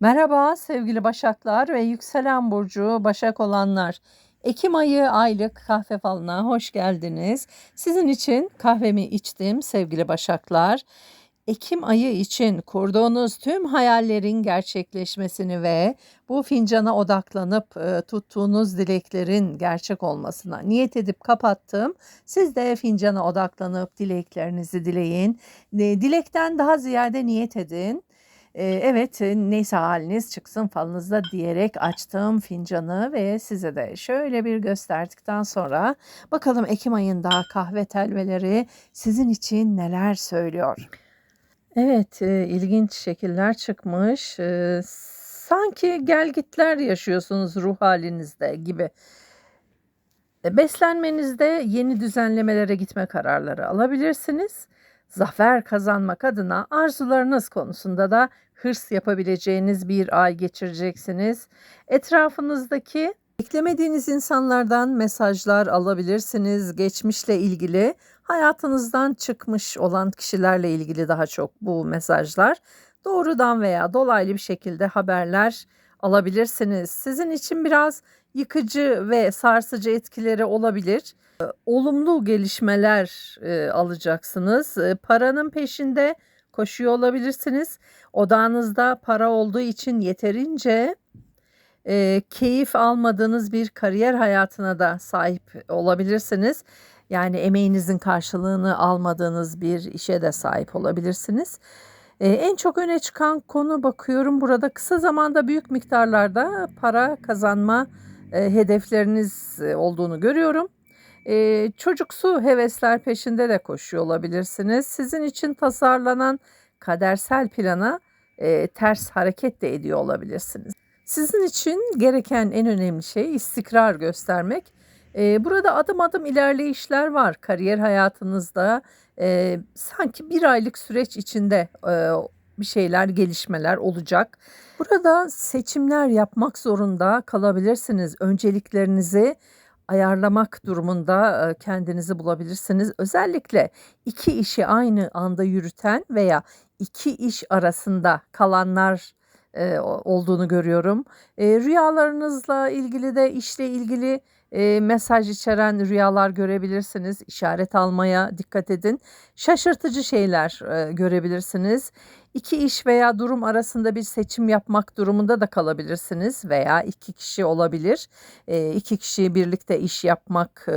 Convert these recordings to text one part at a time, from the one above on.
Merhaba sevgili Başaklar ve yükselen burcu Başak olanlar. Ekim ayı aylık kahve falına hoş geldiniz. Sizin için kahvemi içtim sevgili Başaklar. Ekim ayı için kurduğunuz tüm hayallerin gerçekleşmesini ve bu fincana odaklanıp e, tuttuğunuz dileklerin gerçek olmasına niyet edip kapattım. Siz de fincana odaklanıp dileklerinizi dileyin. E, Dilekten daha ziyade niyet edin. Eee, evet, eee, neyse haliniz çıksın falınızda diyerek açtım fincanı ve size de şöyle bir gösterdikten sonra bakalım Ekim ayında kahve telveleri sizin için neler söylüyor? Evet, eee, ilginç şekiller çıkmış. Eee, sanki gelgitler yaşıyorsunuz ruh halinizde gibi. E, beslenmenizde yeni düzenlemelere gitme kararları alabilirsiniz. Zafer kazanmak adına arzularınız konusunda da hırs yapabileceğiniz bir ay geçireceksiniz. Etrafınızdaki beklemediğiniz insanlardan mesajlar alabilirsiniz. Geçmişle ilgili, hayatınızdan çıkmış olan kişilerle ilgili daha çok bu mesajlar. Doğrudan veya dolaylı bir şekilde haberler alabilirsiniz. Sizin için biraz yıkıcı ve sarsıcı etkileri olabilir. Olumlu gelişmeler alacaksınız. Paranın peşinde koşuyor olabilirsiniz. Odağınızda para olduğu için yeterince e, keyif almadığınız bir kariyer hayatına da sahip olabilirsiniz. Yani emeğinizin karşılığını almadığınız bir işe de sahip olabilirsiniz. E, en çok öne çıkan konu bakıyorum burada kısa zamanda büyük miktarlarda para kazanma e, hedefleriniz olduğunu görüyorum. E, çocuksu hevesler peşinde de koşuyor olabilirsiniz. Sizin için tasarlanan kadersel plana e, ters hareket de ediyor olabilirsiniz. Sizin için gereken en önemli şey istikrar göstermek. Burada adım adım ilerleyişler var kariyer hayatınızda. Sanki bir aylık süreç içinde bir şeyler, gelişmeler olacak. Burada seçimler yapmak zorunda kalabilirsiniz. Önceliklerinizi ayarlamak durumunda kendinizi bulabilirsiniz. Özellikle iki işi aynı anda yürüten veya iki iş arasında kalanlar olduğunu görüyorum. Rüyalarınızla ilgili de işle ilgili e, mesaj içeren rüyalar görebilirsiniz. İşaret almaya dikkat edin. Şaşırtıcı şeyler e, görebilirsiniz. İki iş veya durum arasında bir seçim yapmak durumunda da kalabilirsiniz veya iki kişi olabilir. E, iki kişi birlikte iş yapmak e,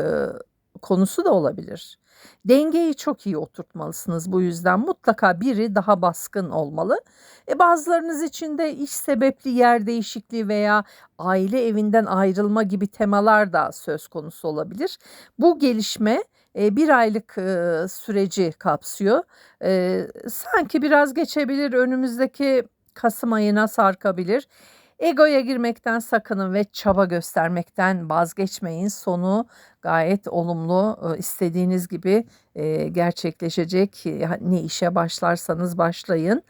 konusu da olabilir. Dengeyi çok iyi oturtmalısınız bu yüzden mutlaka biri daha baskın olmalı. E, bazılarınız için de iş sebepli yer değişikliği veya aile evinden ayrılma gibi temalar da söz konusu olabilir. Bu gelişme e, bir aylık e, süreci kapsıyor. E, sanki biraz geçebilir önümüzdeki Kasım ayına sarkabilir. Egoya girmekten sakının ve çaba göstermekten vazgeçmeyin. Sonu gayet olumlu, istediğiniz gibi e, gerçekleşecek. Ne işe başlarsanız başlayın.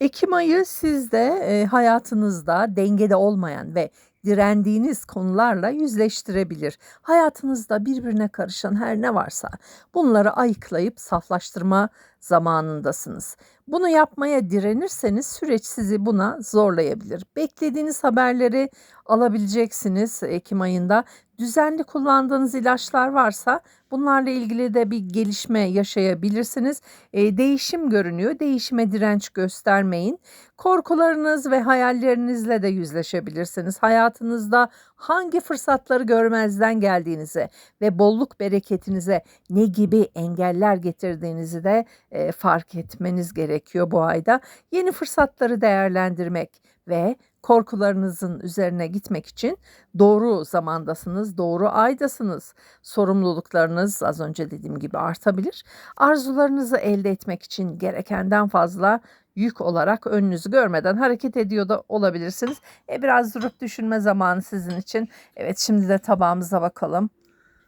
Ekim ayı sizde e, hayatınızda dengede olmayan ve direndiğiniz konularla yüzleştirebilir. Hayatınızda birbirine karışan her ne varsa bunları ayıklayıp saflaştırma zamanındasınız. Bunu yapmaya direnirseniz süreç sizi buna zorlayabilir. Beklediğiniz haberleri alabileceksiniz Ekim ayında. Düzenli kullandığınız ilaçlar varsa bunlarla ilgili de bir gelişme yaşayabilirsiniz. E, değişim görünüyor. Değişime direnç göstermeyin. Korkularınız ve hayallerinizle de yüzleşebilirsiniz. Hayatınızda hangi fırsatları görmezden geldiğinizi ve bolluk bereketinize ne gibi engeller getirdiğinizi de e, fark etmeniz gerekiyor bu ayda. Yeni fırsatları değerlendirmek ve korkularınızın üzerine gitmek için doğru zamandasınız, doğru aydasınız. Sorumluluklarınız az önce dediğim gibi artabilir. Arzularınızı elde etmek için gerekenden fazla yük olarak önünüzü görmeden hareket ediyor da olabilirsiniz. E biraz durup düşünme zamanı sizin için. Evet şimdi de tabağımıza bakalım.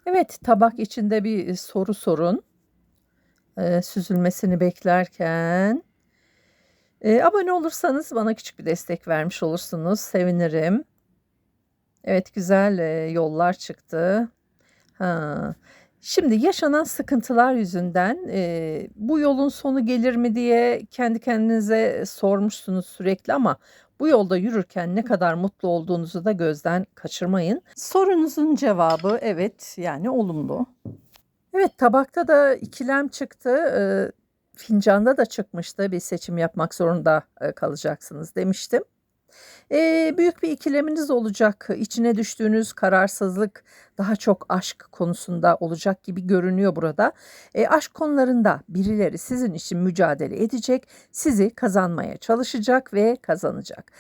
Evet tabak içinde bir soru sorun. Ee, süzülmesini beklerken. Ee, abone olursanız bana küçük bir destek vermiş olursunuz. Sevinirim. Evet güzel e, yollar çıktı. Ha. Şimdi yaşanan sıkıntılar yüzünden e, bu yolun sonu gelir mi diye kendi kendinize sormuşsunuz sürekli ama bu yolda yürürken ne kadar mutlu olduğunuzu da gözden kaçırmayın. Sorunuzun cevabı evet yani olumlu. Evet tabakta da ikilem çıktı. E, fincanda da çıkmıştı. Bir seçim yapmak zorunda e, kalacaksınız demiştim. E, büyük bir ikileminiz olacak. İçine düştüğünüz kararsızlık daha çok aşk konusunda olacak gibi görünüyor burada. E, aşk konularında birileri sizin için mücadele edecek, sizi kazanmaya çalışacak ve kazanacak.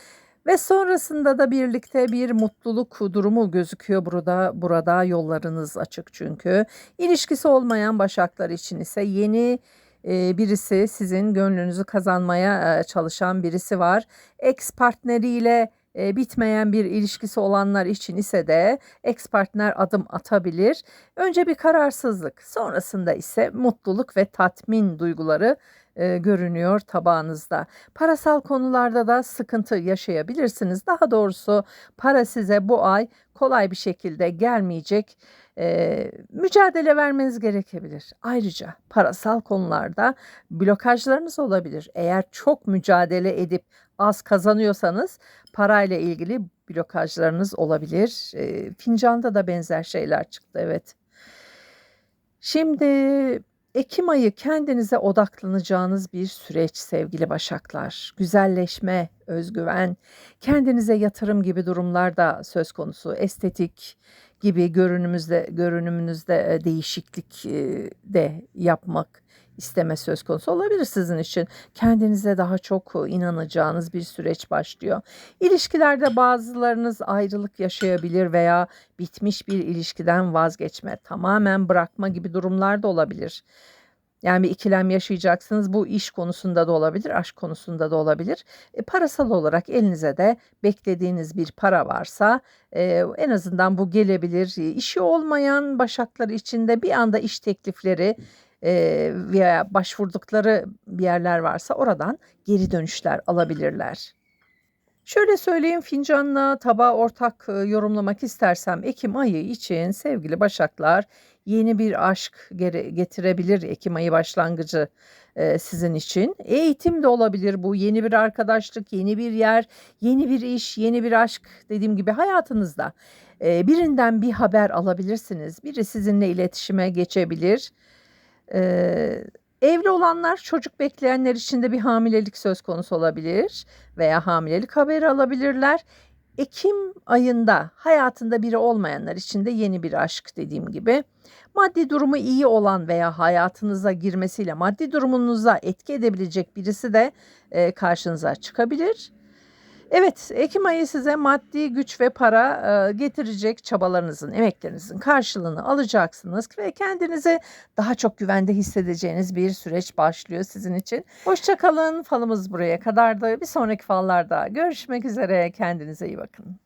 Ve sonrasında da birlikte bir mutluluk durumu gözüküyor burada. Burada yollarınız açık çünkü. İlişkisi olmayan başaklar için ise yeni birisi sizin gönlünüzü kazanmaya çalışan birisi var. Ex partneriyle e, bitmeyen bir ilişkisi olanlar için ise de ex partner adım atabilir. Önce bir kararsızlık, sonrasında ise mutluluk ve tatmin duyguları e, görünüyor tabağınızda. Parasal konularda da sıkıntı yaşayabilirsiniz. Daha doğrusu para size bu ay kolay bir şekilde gelmeyecek. E, mücadele vermeniz gerekebilir. Ayrıca parasal konularda blokajlarınız olabilir. Eğer çok mücadele edip az kazanıyorsanız parayla ilgili blokajlarınız olabilir. E, fincanda da benzer şeyler çıktı evet. Şimdi Ekim ayı kendinize odaklanacağınız bir süreç sevgili başaklar. Güzelleşme, özgüven, kendinize yatırım gibi durumlar da söz konusu. Estetik gibi görünümüzde görünümünüzde e, değişiklik e, de yapmak isteme söz konusu olabilir sizin için. Kendinize daha çok inanacağınız bir süreç başlıyor. İlişkilerde bazılarınız ayrılık yaşayabilir veya bitmiş bir ilişkiden vazgeçme, tamamen bırakma gibi durumlar da olabilir. Yani bir ikilem yaşayacaksınız. Bu iş konusunda da olabilir, aşk konusunda da olabilir. E, parasal olarak elinize de beklediğiniz bir para varsa e, en azından bu gelebilir. E, işi olmayan başaklar için de bir anda iş teklifleri e, veya başvurdukları bir yerler varsa oradan geri dönüşler alabilirler. Şöyle söyleyeyim fincanla tabağı ortak yorumlamak istersem Ekim ayı için sevgili Başaklar yeni bir aşk getirebilir Ekim ayı başlangıcı sizin için. Eğitim de olabilir bu yeni bir arkadaşlık, yeni bir yer, yeni bir iş, yeni bir aşk dediğim gibi hayatınızda birinden bir haber alabilirsiniz. Biri sizinle iletişime geçebilir. Eee Evli olanlar çocuk bekleyenler için de bir hamilelik söz konusu olabilir veya hamilelik haberi alabilirler. Ekim ayında hayatında biri olmayanlar için de yeni bir aşk dediğim gibi. Maddi durumu iyi olan veya hayatınıza girmesiyle maddi durumunuza etki edebilecek birisi de e, karşınıza çıkabilir. Evet, Ekim ayı size maddi güç ve para e, getirecek çabalarınızın, emeklerinizin karşılığını alacaksınız ve kendinizi daha çok güvende hissedeceğiniz bir süreç başlıyor sizin için. Hoşçakalın. Falımız buraya kadardı. Bir sonraki fallarda görüşmek üzere. Kendinize iyi bakın.